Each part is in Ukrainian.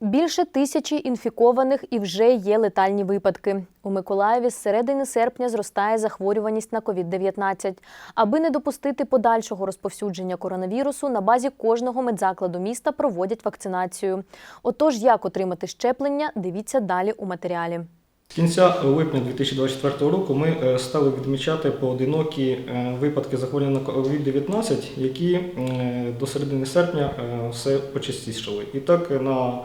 Більше тисячі інфікованих і вже є летальні випадки. У Миколаєві з середини серпня зростає захворюваність на COVID-19. Аби не допустити подальшого розповсюдження коронавірусу, на базі кожного медзакладу міста проводять вакцинацію. Отож, як отримати щеплення, дивіться далі у матеріалі. З кінця липня 2024 року ми е, стали відмічати поодинокі е, випадки захворювання на COVID-19, які е, до середини серпня все почастішали. І так на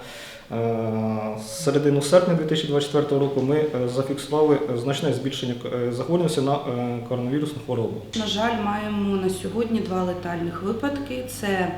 е, середину серпня 2024 року ми е, зафіксували значне збільшення е, захворюваності на е, коронавірусну хворобу. На жаль, маємо на сьогодні два летальних випадки. Це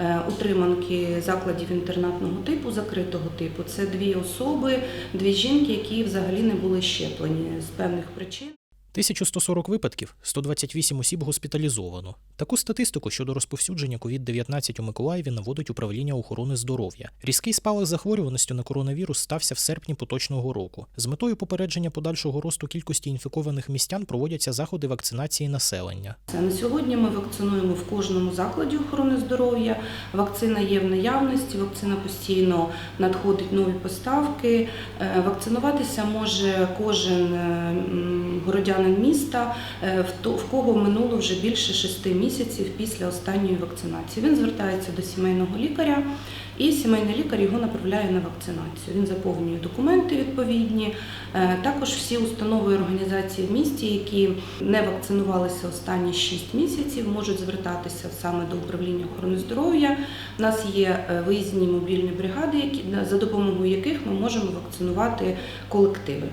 е, утриманки закладів інтернатного типу, закритого типу. Це дві особи, дві жінки, які взагалі не були щеплені з певних причин. 1140 випадків, 128 осіб госпіталізовано. Таку статистику щодо розповсюдження COVID-19 у Миколаєві наводить управління охорони здоров'я. Різкий спалах захворюваності на коронавірус стався в серпні поточного року. З метою попередження подальшого росту кількості інфікованих містян проводяться заходи вакцинації населення. На сьогодні ми вакцинуємо в кожному закладі охорони здоров'я. Вакцина є в наявності, вакцина постійно надходить нові поставки. Е, Вакцинуватися може кожен е, городянин міста, е, в кого минуло вже більше шести місяців після останньої вакцинації. Він звертається до сімейного лікаря, і сімейний лікар його направляє на вакцинацію. Він заповнює документи відповідні. Е, Також всі установи і організації в місті, які не вакцинувалися останні 6 місяців, можуть звертатися саме до управління охорони здоров'я. У нас є е, виїзні мобільні бригади, за допомогою яких ми можемо вакцинувати колективи.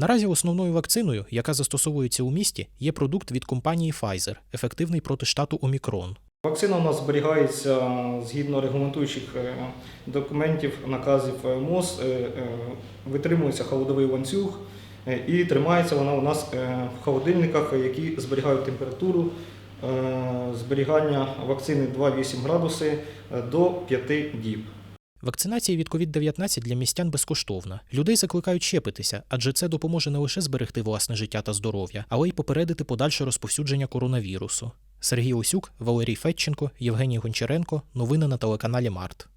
Наразі основною вакциною, яка застосовується у місті, є продукт від компанії Pfizer, ефективний проти штату Омікрон. Вакцина у нас зберігається згідно регламентуючих е, документів, наказів е, МОЗ, е, витримується холодовий ланцюг і тримається вона у нас в холодильниках, які зберігають температуру зберігання вакцини 2,8 градуси до 5 діб. Вакцинація від COVID-19 для містян безкоштовна. Людей закликають щепитися, адже це допоможе не лише зберегти власне життя та здоров'я, але й попередити подальше розповсюдження коронавірусу. Сергій Осюк, Валерій Фетченко, Євгеній Гончаренко. Новини на телеканалі Март.